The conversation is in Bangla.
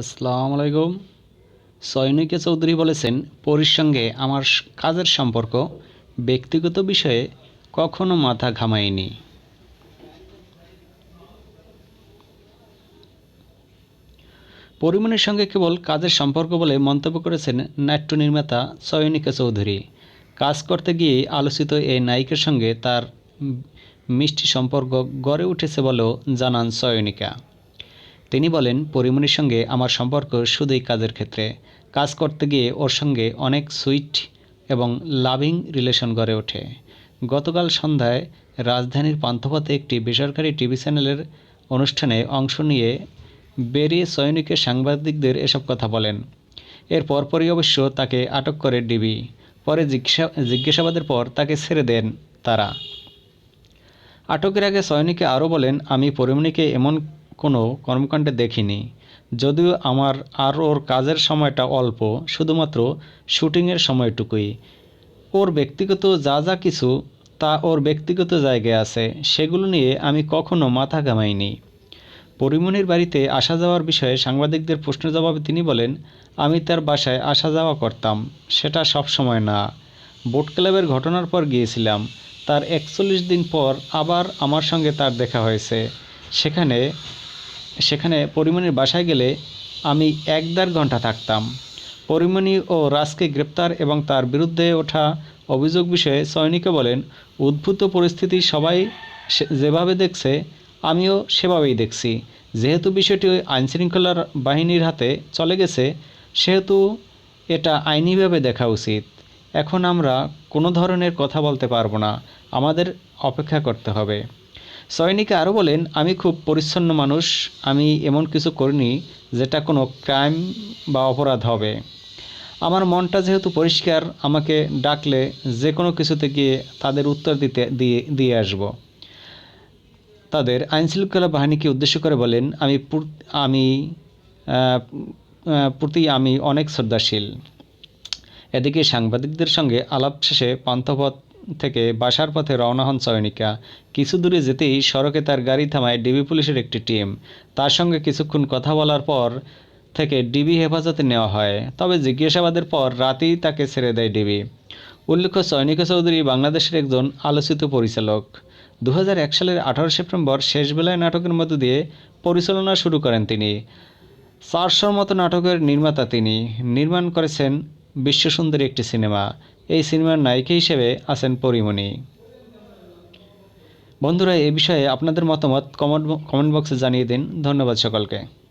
আসসালামু আলাইকুম। সৈনিকে চৌধুরী বলেছেন, পরীর সঙ্গে আমার কাজের সম্পর্ক, ব্যক্তিগত বিষয়ে কখনো মাথা ঘামাইনি পরিমণির সঙ্গে কেবল কাজের সম্পর্ক বলে মন্তব্য করেছেন নাট্য নির্মাতা সয়নিকা চৌধুরী। কাজ করতে গিয়ে আলোচিত এই নায়িকার সঙ্গে তার মিষ্টি সম্পর্ক গড়ে উঠেছে বলেও জানান সয়নিকা তিনি বলেন পরিমণির সঙ্গে আমার সম্পর্ক শুধুই কাজের ক্ষেত্রে। কাজ করতে গিয়ে ওর সঙ্গে অনেক সুইট এবং লাভিং রিলেশন গড়ে ওঠে। গতকাল সন্ধ্যায় রাজধানীর পান্থপথে একটি বেসরকারি টিভি চ্যানেলের অনুষ্ঠানে অংশ নিয়ে বেরিয়ে সৈনিকে সাংবাদিকদের এসব কথা বলেন। এর পরপরই অবশ্য তাকে আটক করে ডিবি। পরে জিজ্ঞাসা, জিজ্ঞাসাবাদের পর তাকে ছেড়ে দেন তারা। আটকের আগে সয়নিকে আরও বলেন, আমি পরিমণিকে এমন কোনো কর্মকাণ্ডে দেখিনি। যদিও আমার আর ওর কাজের সময়টা অল্প, শুধুমাত্র শুটিংয়ের সময়টুকুই। ওর ব্যক্তিগত যা যা কিছু, তা ওর ব্যক্তিগত জায়গায় আছে, সেগুলো নিয়ে আমি কখনো মাথা ঘামাইনি। পরিমণির বাড়িতে আসা যাওয়ার বিষয়ে সাংবাদিকদের প্রশ্নের জবাবে তিনি বলেন, আমি তার বাসায় আসা যাওয়া করতাম, সেটা সব সময় না। বোট ক্লাবের ঘটনার পর গিয়েছিলাম। তার একচল্লিশ দিন পর আবার আমার সঙ্গে তার দেখা হয়েছে। সেখানে সেখানে পরিমণির বাসায় গেলে আমি এক দেড় ঘণ্টা থাকতাম। পরিমণি ও রাজকে গ্রেপ্তার এবং তার বিরুদ্ধে ওঠা অভিযোগ বিষয়ে সৈনিকে বলেন, উদ্ভূত পরিস্থিতি সবাই যেভাবে দেখছে, আমিও সেভাবেই দেখছি। যেহেতু বিষয়টি আইনশৃঙ্খলার বাহিনীর হাতে চলে গেছে, সেহেতু এটা আইনিভাবে দেখা উচিত। এখন আমরা কোনো ধরনের কথা বলতে পারব না। আমাদের অপেক্ষা করতে হবে। সৈনিকে আরও বলেন, আমি খুব পরিচ্ছন্ন মানুষ, আমি এমন কিছু করিনি যেটা কোনো ক্রাইম বা অপরাধ হবে। আমার মনটা যেহেতু পরিষ্কার, আমাকে ডাকলে যে কোনো কিছুতে গিয়ে তাদের উত্তর দিতে, দিয়ে দিয়ে আসব। তাদের আইনশৃঙ্খলা বাহিনীকে উদ্দেশ্য করে বলেন, আমি আমি প্রতি আমি অনেক শ্রদ্ধাশীল। এদিকে সাংবাদিকদের সঙ্গে আলাপ শেষে পান্থপথ থেকে বাসার পথে রওনা হন চয়নিকা কিছু দূরে যেতেই সড়কে তার গাড়ি থামায় ডিবি পুলিশের একটি টিম। তার সঙ্গে কিছুক্ষণ কথা বলার পর থেকে ডিবি হেফাজতে নেওয়া হয়। তবে জিজ্ঞাসাবাদের পর রাতেই তাকে ছেড়ে দেয় ডিবি। উল্লেখ্য চয়নিকা চৌধুরী বাংলাদেশের একজন আলোচিত পরিচালক। দু হাজার এক সালের আঠারো সেপ্টেম্বর শেষবেলায় নাটকের মধ্য দিয়ে পরিচালনা শুরু করেন তিনি। চারশোর মতো নাটকের নির্মাতা তিনি। নির্মাণ করেছেন বিশ্বসুন্দরী একটি সিনেমা। এই সিনেমার নায়িকা হিসেবে আছেন পরিমণি। বন্ধুরা, এ বিষয়ে আপনাদের মতামত কমেন্ট কমেন্ট বক্সে জানিয়ে দিন। ধন্যবাদ সকলকে।